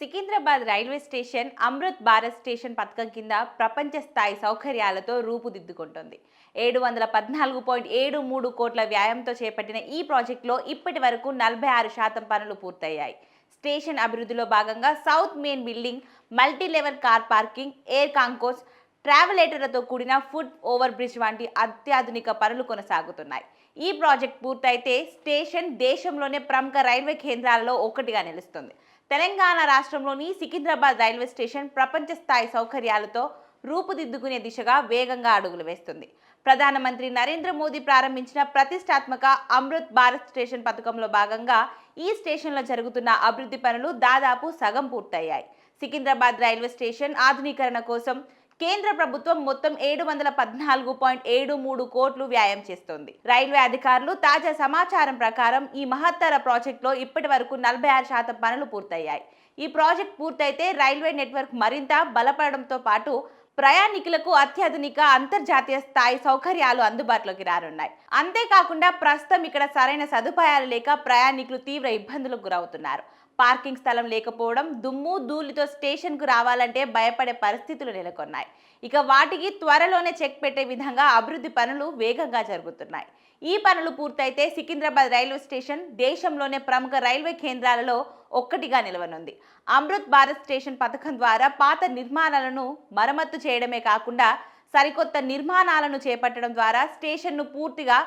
Secunderabad railway station Amrit Bharat station పథకం కింద ప్రపంచ స్థాయి సౌకర్యాలతో రూపుదిద్దుకుంటుంది. ఏడు వందల పద్నాలుగు పాయింట్ ఏడు మూడు కోట్ల వ్యాయంతో చేపట్టిన ఈ ప్రాజెక్టులో ఇప్పటి వరకు నలభై ఆరు శాతం పనులు పూర్తయ్యాయి. స్టేషన్ అభివృద్ధిలో భాగంగా south main building multi level car parking air concourse ట్రావెలేటర్లతో కూడిన ఫుడ్ ఓవర్ బ్రిడ్జ్ వంటి అత్యాధునిక పనులు కొనసాగుతున్నాయి. ఈ ప్రాజెక్ట్ పూర్తయితే స్టేషన్ దేశంలోనే ప్రముఖ రైల్వే కేంద్రాలలో ఒకటిగా నిలుస్తుంది. తెలంగాణ రాష్ట్రంలోని సికింద్రాబాద్ రైల్వే స్టేషన్ ప్రపంచ స్థాయి సౌకర్యాలతో రూపుదిద్దుకునే దిశగా వేగంగా అడుగులు వేస్తుంది. ప్రధానమంత్రి నరేంద్ర మోదీ ప్రారంభించిన ప్రతిష్టాత్మక అమృత్ భారత్ స్టేషన్ పథకంలో భాగంగా ఈ స్టేషన్లో జరుగుతున్న అభివృద్ధి పనులు దాదాపు సగం పూర్తయ్యాయి. సికింద్రాబాద్ రైల్వే స్టేషన్ ఆధునీకరణ కోసం కేంద్ర ప్రభుత్వం మొత్తం ఏడు వందల పద్నాలుగు పాయింట్ ఏడు మూడు కోట్లు వ్యాయం చేస్తోంది. రైల్వే అధికారులు తాజా సమాచారం ప్రకారం ఈ మహత్తర ప్రాజెక్టులో ఇప్పటి వరకు నలభై ఆరు శాతం పనులు పూర్తయ్యాయి. ఈ ప్రాజెక్ట్ పూర్తయితే రైల్వే నెట్వర్క్ మరింత బలపడడంతో పాటు ప్రయాణికులకు అత్యాధునిక అంతర్జాతీయ స్థాయి సౌకర్యాలు అందుబాటులోకి రానున్నాయి. అంతేకాకుండా ప్రస్తుతం ఇక్కడ సరైన సదుపాయాలు లేక ప్రయాణికులు తీవ్ర ఇబ్బందులకు గురవుతున్నారు. పార్కింగ్ స్థలం లేకపోవడం దుమ్ము ధూళితో స్టేషన్కు రావాలంటే భయపడే పరిస్థితులు నెలకొన్నాయి. ఇక వాటికి త్వరలోనే చెక్ పెట్టే విధంగా అభివృద్ధి పనులు వేగంగా జరుగుతున్నాయి. ఈ పనులు పూర్తయితే సికింద్రాబాద్ రైల్వే స్టేషన్ దేశంలోనే ప్రముఖ రైల్వే కేంద్రాలలో ఒక్కటిగా నిలవనుంది. అమృత్ భారత్ స్టేషన్ పథకం ద్వారా పాత నిర్మాణాలను మరమ్మత్తు చేయడమే కాకుండా సరికొత్త నిర్మాణాలను చేపట్టడం ద్వారా స్టేషన్ను పూర్తిగా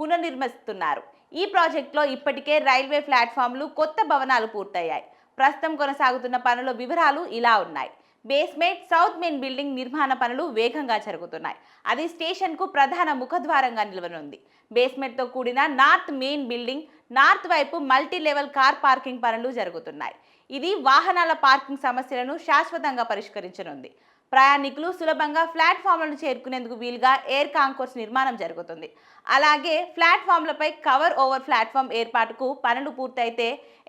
పునర్నిర్మిస్తున్నారు. ఈ ప్రాజెక్టులో ఇప్పటికే రైల్వే ప్లాట్ఫామ్లు కొత్త భవనాలు పూర్తయ్యాయి. ప్రస్తుతం కొనసాగుతున్న పనుల వివరాలు ఇలా ఉన్నాయి. బేస్మెంట్ సౌత్ మెయిన్ బిల్డింగ్ నిర్మాణ పనులు వేగంగా జరుగుతున్నాయి. అది స్టేషన్కు ప్రధాన ముఖద్వారంగా నిలవనుంది. బేస్మెంట్తో కూడిన నార్త్ మెయిన్ బిల్డింగ్ నార్త్ వైపు మల్టీ లెవెల్ కార్ పార్కింగ్ పనులు జరుగుతున్నాయి. ఇది వాహనాల పార్కింగ్ సమస్యలను శాశ్వతంగా పరిష్కరించనుంది. ప్రయాణికులు సులభంగా ప్లాట్ఫామ్లను చేరుకునేందుకు వీలుగా ఎయిర్ కాంకోర్స్ నిర్మాణం జరుగుతుంది. అలాగే ప్లాట్ఫామ్లపై కవర్ ఓవర్ ప్లాట్ఫామ్ ఏర్పాటుకు పనులు పూర్తయితే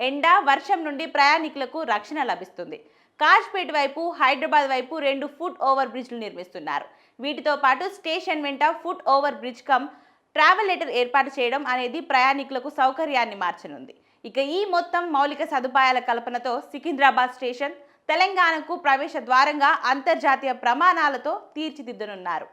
ఎండ వర్షం నుండి ప్రయాణికులకు రక్షణ లభిస్తుంది. కాజ్పేట్ వైపు హైదరాబాద్ వైపు రెండు ఫుట్ ఓవర్ బ్రిడ్జ్లు నిర్మిస్తున్నారు. వీటితో పాటు స్టేషన్ వెంట foot over bridge cum travelator ఏర్పాటు చేయడం అనేది ప్రయాణికులకు సౌకర్యాన్ని మార్చనుంది. ఇక ఈ మొత్తం మౌలిక సదుపాయాల కల్పనతో సికింద్రాబాద్ స్టేషన్ తెలంగాణకు ప్రవేశ ద్వారంగా అంతర్జాతీయ ప్రమాణాలతో తీర్చిదిద్దనున్నారు.